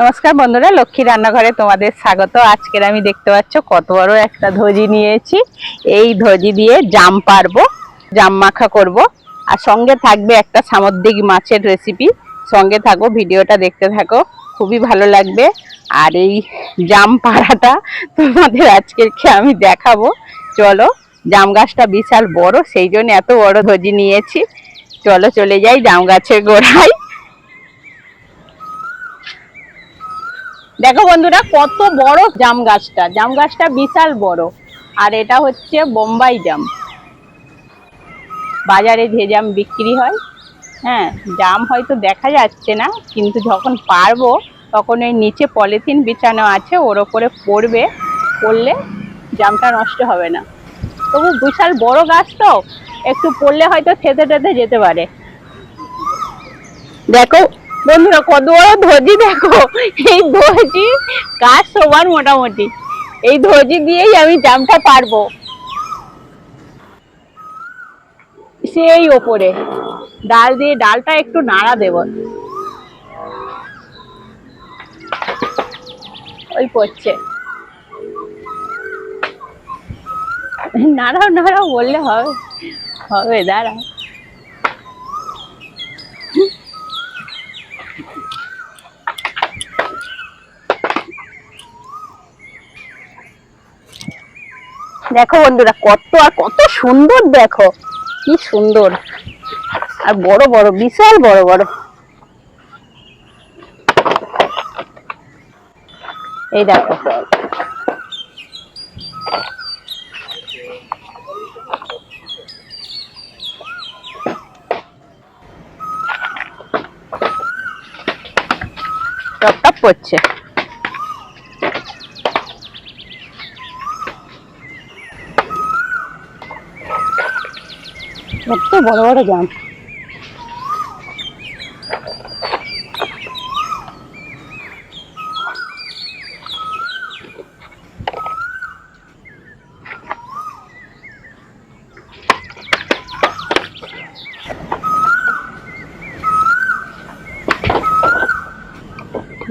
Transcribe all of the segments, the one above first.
নমস্কার বন্ধুরা, লক্ষ্মী রান্নাঘরে তোমাদের স্বাগত। আজকের আমি দেখতে পাচ্ছ কত বড় একটা ধজি নিয়েছি। এই ধজি দিয়ে জাম পারব, জাম মাখা করব। আর সঙ্গে থাকবে একটা সামুদ্রিক মাছের রেসিপি সঙ্গে থাকো, ভিডিওটা দেখতে থাকো, খুবই ভালো লাগবে। আর এই জাম পাড়াটা তোমাদের আজকেরকে আমি দেখাবো। চলো, জাম গাছটা বিশাল বড়, সেই জন্য এত বড় ধজি নিয়েছি। চলো, চলে যাই জাম গাছের গোড়ায়। দেখো বন্ধুরা, কত বড় জাম গাছটা। জাম গাছটা বিশাল বড়। আর এটা হচ্ছে বোম্বাই জাম। বাজারে যে জাম বিক্রি হয় হ্যাঁ জাম হয়তো দেখা যাচ্ছে না, কিন্তু যখন পারব, তখন ওই নিচে পলিথিন বিছানো আছে, ওর ওপরে পড়বে, পড়লে জামটা নষ্ট হবে না। তবু বিশাল বড় গাছ তো, একটু পড়লে হয়তো থেতে টেতে যেতে পারে। দেখো বন্ধুরা, কত বড় ধজি দেখো। এই ধজি গাছ সবার মোটামুটি? এই ধজি দিয়েই আমি জামটা পারব। সেই ওপরে। ডাল দিয়ে ডালটা একটু নাড়া দেব। ওই পড়ছে। নাড়াও নাড়াও, বললে হবে। হবে দাঁড়া দেখো বন্ধুরা, কত আর কত সুন্দর দেখো। কি সুন্দর। আর বড় বড়, বিশাল বড় বড়। এই দেখো। টপ টপ করছে কত বড় বড় জাম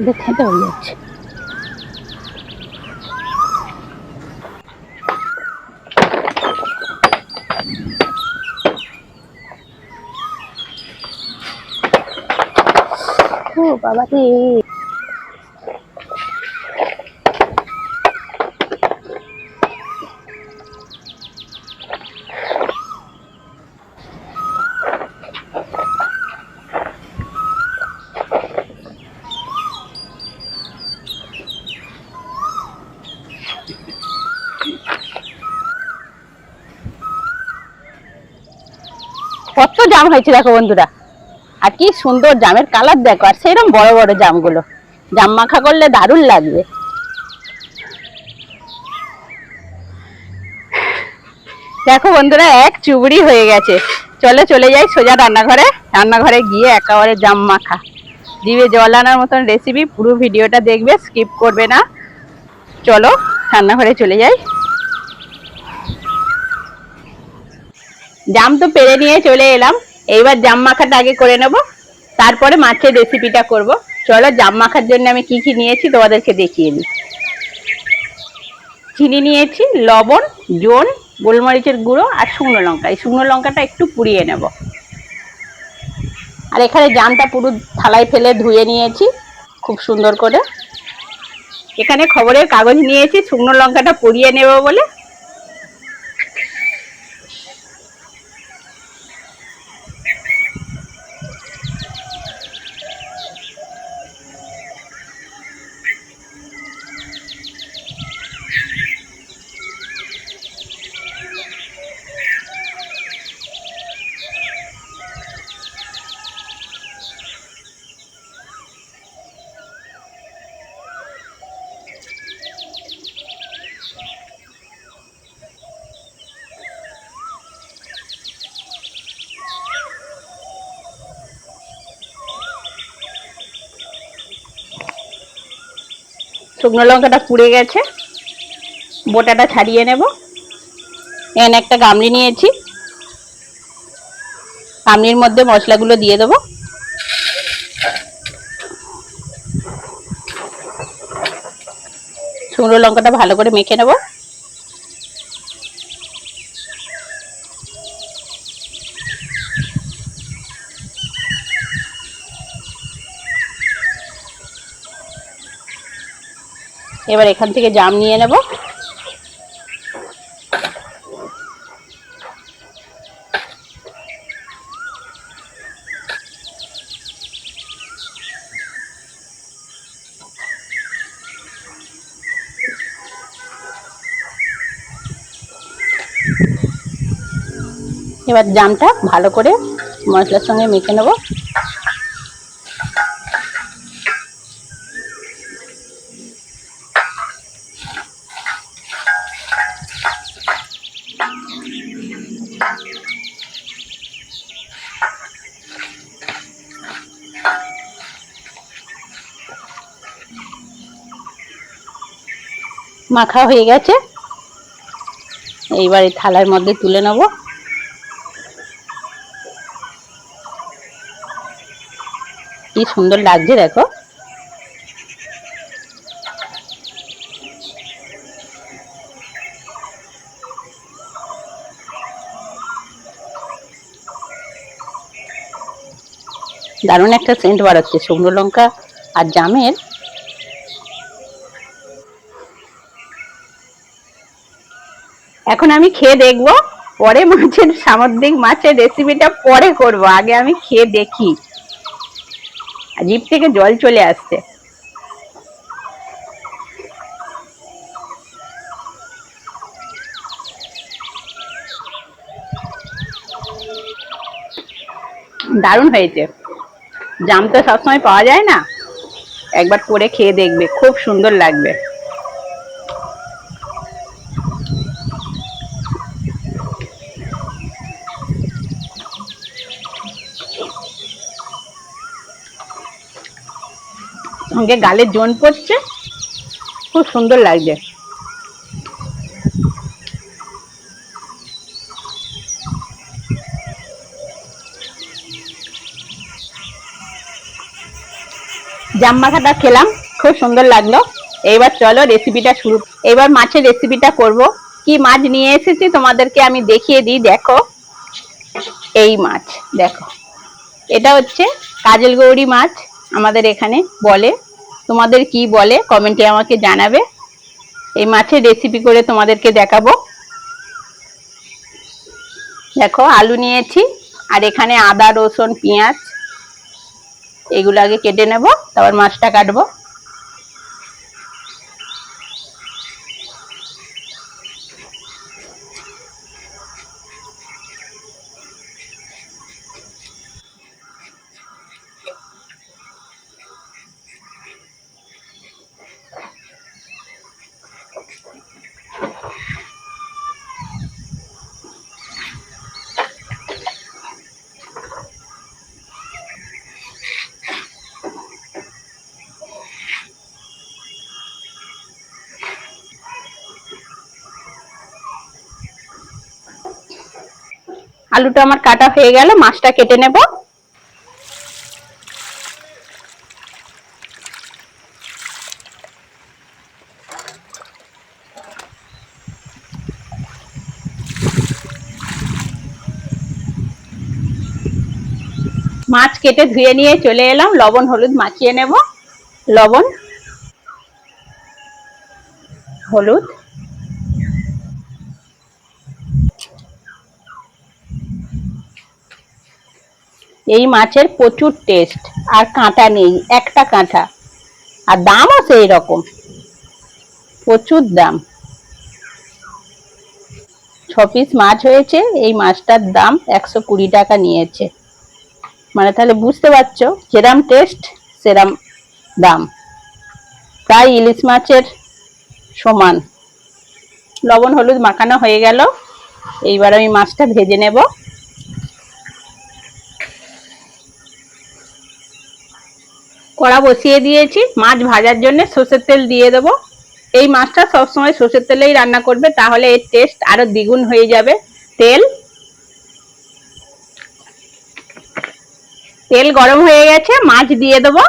দেখে তো হয়ে যাচ্ছে। ও বাবা রে কত জাম হয়েছে দেখো বন্ধুরা আর কি সুন্দর জামের কালার দেখো, আর সেরকম বড় বড় জামগুলো। জাম মাখা করলে দারুণ লাগবে। দেখো বন্ধুরা, এক চুবড়ি হয়ে গেছে। চলে চলে যাই সোজা রান্নাঘরে। রান্নাঘরে গিয়ে একেবারে জাম মাখা। জিভে জল আনার মতন রেসিপি পুরো ভিডিওটা দেখবে স্কিপ করবে না। চলো রান্নাঘরে চলে যাই। জাম তো পেরে নিয়ে চলে এলাম। এইবার জাম মাখাটা আগে করে নেব, তারপরে মাছের রেসিপিটা করব। চলো জাম মাখার জন্য আমি কি কি নিয়েছি তোমাদেরকে দেখিয়ে দিই। চিনি নিয়েছি, লবণ জোন গোলমরিচের গুঁড়ো আর শুকনো লঙ্কা। এই শুকনো লঙ্কাটা একটু পুড়িয়ে নেব। আর এখানে জামটা পুরো থালায় ফেলে ধুয়ে নিয়েছি, খুব সুন্দর করে। এখানে খবরের কাগজ নিয়েছি, শুকনো লঙ্কাটা পুড়িয়ে নেব বলে। শুকনো লঙ্কাটা পুড়ে গেছে। বোটাটা ছাড়িয়ে নেব। এখানে একটা গামলি নিয়েছি। গামলির মধ্যে মশলাগুলো দিয়ে দেবো। শুকনো লঙ্কাটা ভালো করে মেখে নেব। এবার এখান থেকে জাম নিয়ে নেব। এবার জামটা ভালো করে মশলার সঙ্গে মেখে নেব। মাখা হয়ে গেছে। এইবার এই থালার মধ্যে তুলে নেব। কি সুন্দর লাগছে দেখো। দারুণ একটা সেন্ট বার হচ্ছে, শুকনো লঙ্কা আর জামের এখন আমি খেয়ে দেখব। পরে মাছের সামুদ্রিক মাছের রেসিপিটা পরে করব। আগে আমি খেয়ে দেখি। জিভ থেকে জল চলে আসছে। দারুণ হয়েছে। জাম তো সবসময় পাওয়া যায় না। একবার করে খেয়ে দেখবে। খুব সুন্দর লাগবে। সঙ্গে গালে জোন পড়ছে। খুব সুন্দর লাগছে। জাম মাথাটা খেলাম, খুব সুন্দর লাগল। এইবার চলো রেসিপিটা শুরু। এবার মাছের রেসিপিটা করব। কি মাছ নিয়ে এসেছি তোমাদেরকে আমি দেখিয়ে দিই, দেখো। এই মাছ, দেখো। এটা হচ্ছে কাজল গৌরী মাছ, আমাদের এখানে বলে। তোমাদের কি বলে, কমেন্টে আমাকে জানাবে। এই মাছের রেসিপি করে তোমাদেরকে দেখাবো। দেখো, আলু নিয়েছি, আর এখানে আদা, রসুন, পেঁয়াজ, এগুলো আগে কেটে নেব, তারপর মাছটা কাটবো। আলুটা আমার কাটা হয়ে গেল, মাছটা কেটে নেব। মাছ কেটে ধুয়ে নিয়ে চলে এলাম, লবণ, হলুদ মাখিয়ে নেব। লবণ, হলুদ। এই মাছের প্রচুর টেস্ট আর কাঁটা নেই, একটা কাঁটা। আর দামও সেই রকম। প্রচুর দাম। ছ পিস মাছ হয়েছে, এই মাছটার দাম একশো কুড়ি টাকা নিয়েছে। মানে তাহলে বুঝতে পারছ, যেরাম টেস্ট সেরাম দাম। প্রায় ইলিশ মাছের সমান। লবণ, হলুদ মাখানো হয়ে গেল। এইবার আমি মাছটা ভেজে নেব। কড়া বসিয়ে দিয়েছি। মাছ ভাজার জন্য সর্ষের তেল দিয়ে দেবো। এই মাছটা সবসময় সর্ষের তেলেই রান্না করবে, তাহলে এর টেস্ট আরও দ্বিগুণ হয়ে যাবে। তেল। তেল গরম হয়ে গেছে, মাছ দিয়ে দেবো।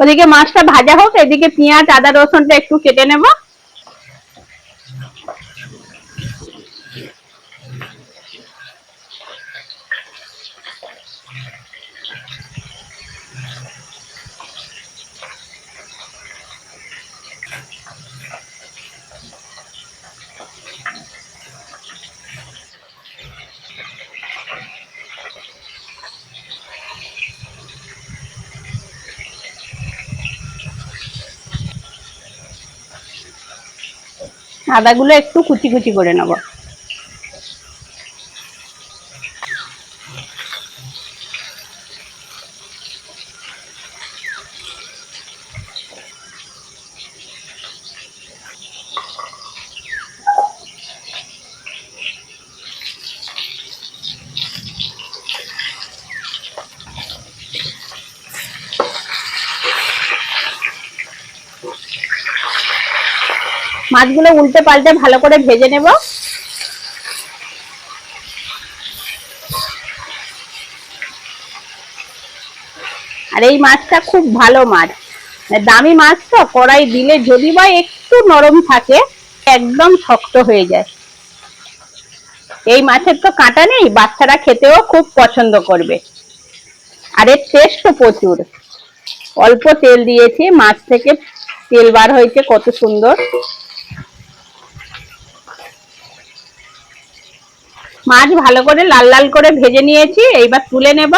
ওদিকে মাছটা ভাজা হোক এদিকে পেঁয়াজ আদা রসুনটা একটু কেটে নেব। আদাগুলো একটু কুচি কুচি করে নেব। মাছগুলো উল্টে পাল্টে ভালো করে ভেজে নেব। আর এই মাছটা খুব ভালো মাছ। দামি মাছ তো, কড়াই দিলে যদি বা একটু নরম থাকে, একদম শক্ত হয়ে যায়। এই মাছের তো কাঁটা নেই, বাচ্চারা খেতেও খুব পছন্দ করবে। আর এর টেস্টও প্রচুর। অল্প তেল দিয়েছি, মাছ থেকে তেল বার হয়েছে কত সুন্দর। মাছ ভালো করে লাল লাল করে ভেজে নিয়েছি, এইবার তুলে নেব।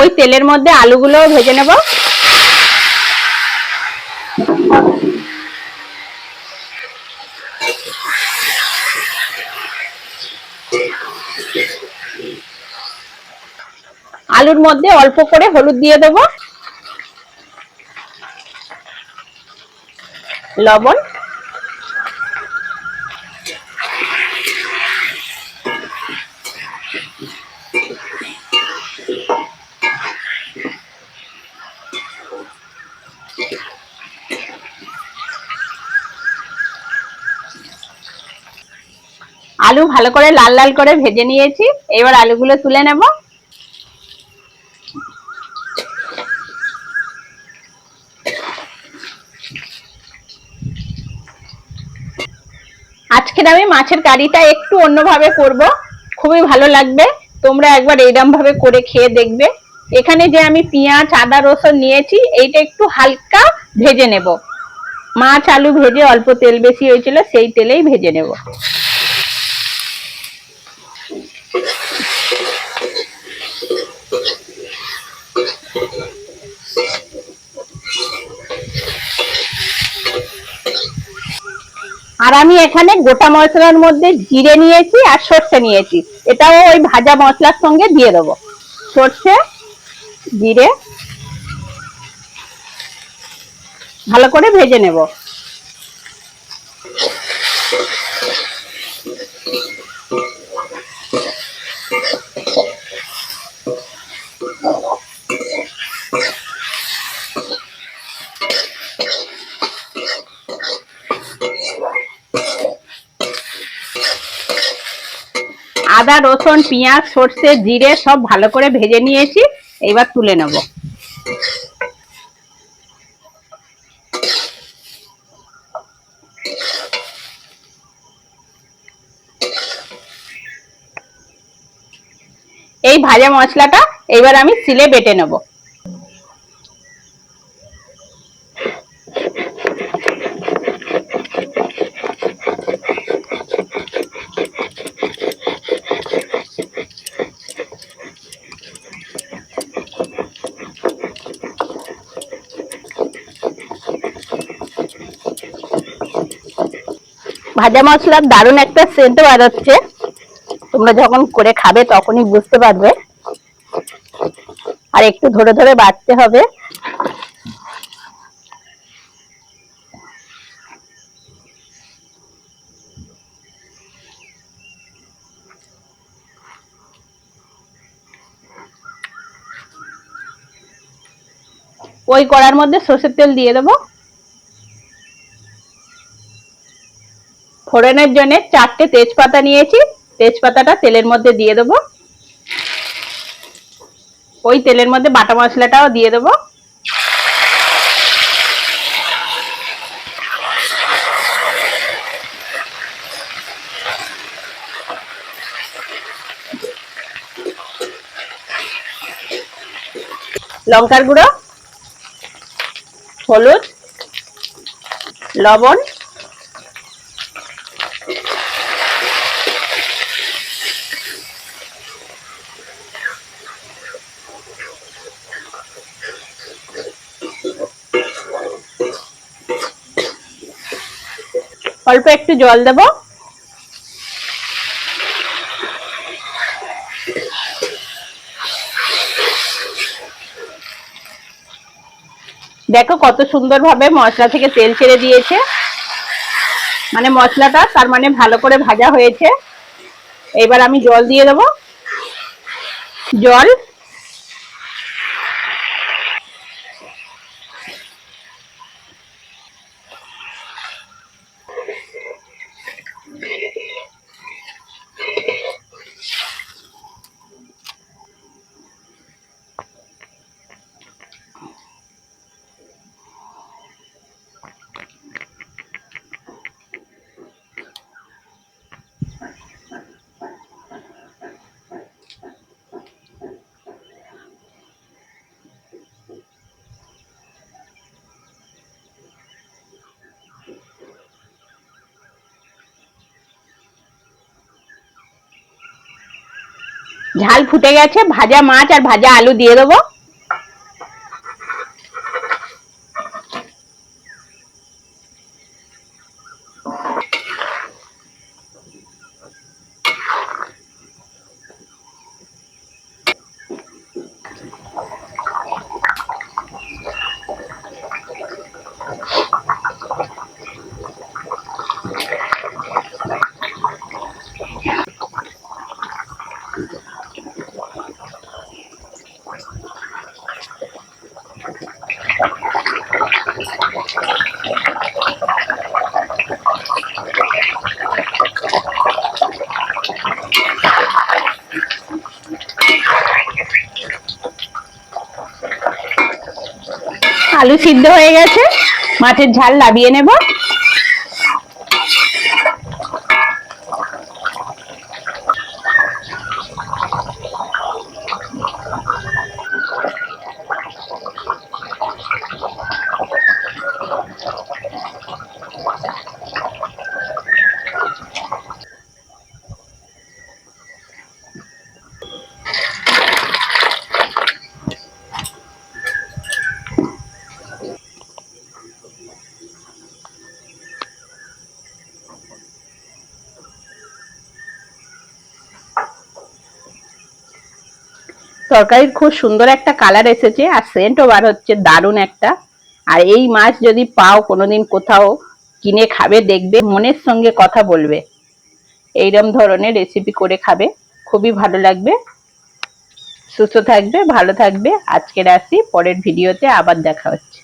ওই তেলের মধ্যে আলুগুলোও ভেজে নেব। আলুর মধ্যে অল্প করে হলুদ দিয়ে দেব। লবণ। আলু ভালো করে লাল লাল করে ভেজে নিয়েছি। এবার আলুগুলো তুলে নেব। আজকের আমি মাছের কারিটা একটু অন্যভাবে করব। খুবই ভালো লাগবে। তোমরা একবার ভাবে করে খেয়ে দেখবে। এখানে যে আমি পেঁয়াজ, আদা, রসুন নিয়েছি, এইটা একটু হালকা ভেজে নেব। মাছ, আলু ভেজে অল্প তেল বেশি হয়েছিল, সেই তেলেই ভেজে নেব। আর আমি এখানে গোটা মশলার মধ্যে জিরে নিয়েছি আর সর্ষে নিয়েছি। এটাও ওই ভাজা মশলার সঙ্গে দিয়ে দেবো। সর্ষে, জিরে, ভালো করে ভেজে নেব। আদা, রসুন, পেঁয়াজ, সর্ষে, জিরে সব ভালো করে ভেজে নিয়েছি। এবার তুলে নেব। এই ভাজা মশলাটা এবার আমি সিলে বেটে নেব। ভাজা মশলার দারুণ একটা সেন্ট বেরোচ্ছে তোমরা যখন করে খাবে তখনই বুঝতে পারবে। আর একটু ধরে ধরে বাড়তে হবে। ওই কড়ার মধ্যে সর্ষের তেল দিয়ে দেবো। ফোড়নের জন্য চারটে তেজপাতা নিয়েছি। তেজপাতাটা তেলের মধ্যে দিয়ে দেবো। ওই তেলের মধ্যে বাটা মশলাটাও দিয়ে দেবো। লঙ্কার গুঁড়ো, হলুদ, লবণ অল্প একটু জল দেব। দেখো কত সুন্দরভাবে মশলা থেকে তেল ছেড়ে দিয়েছে। মানে মশলাটা তার মানে ভালো করে ভাজা হয়েছে। এবার আমি জল দিয়ে দেবো। জল ঝাল ফুটে গেছে ভাজা মাছ আর ভাজা আলু দিয়ে দেবো। আলু সিদ্ধ হয়ে গেছে। মাছের ঝাল লাবিয়ে নেব। তরকারির খুব সুন্দর একটা কালার এসেছে আর সেন্টও বার হচ্ছে, দারুণ একটা। আর এই মাছ যদি পাও কোনোদিন কোথাও, কিনে খাবে, দেখবে, মনের সঙ্গে কথা বলবে। এইরকম ধরনের রেসিপি করে খাবে, খুবই ভালো লাগবে। সুস্থ থাকবে, ভালো থাকবে। আজকের আসি পরের ভিডিওতে আবার দেখা হচ্ছে।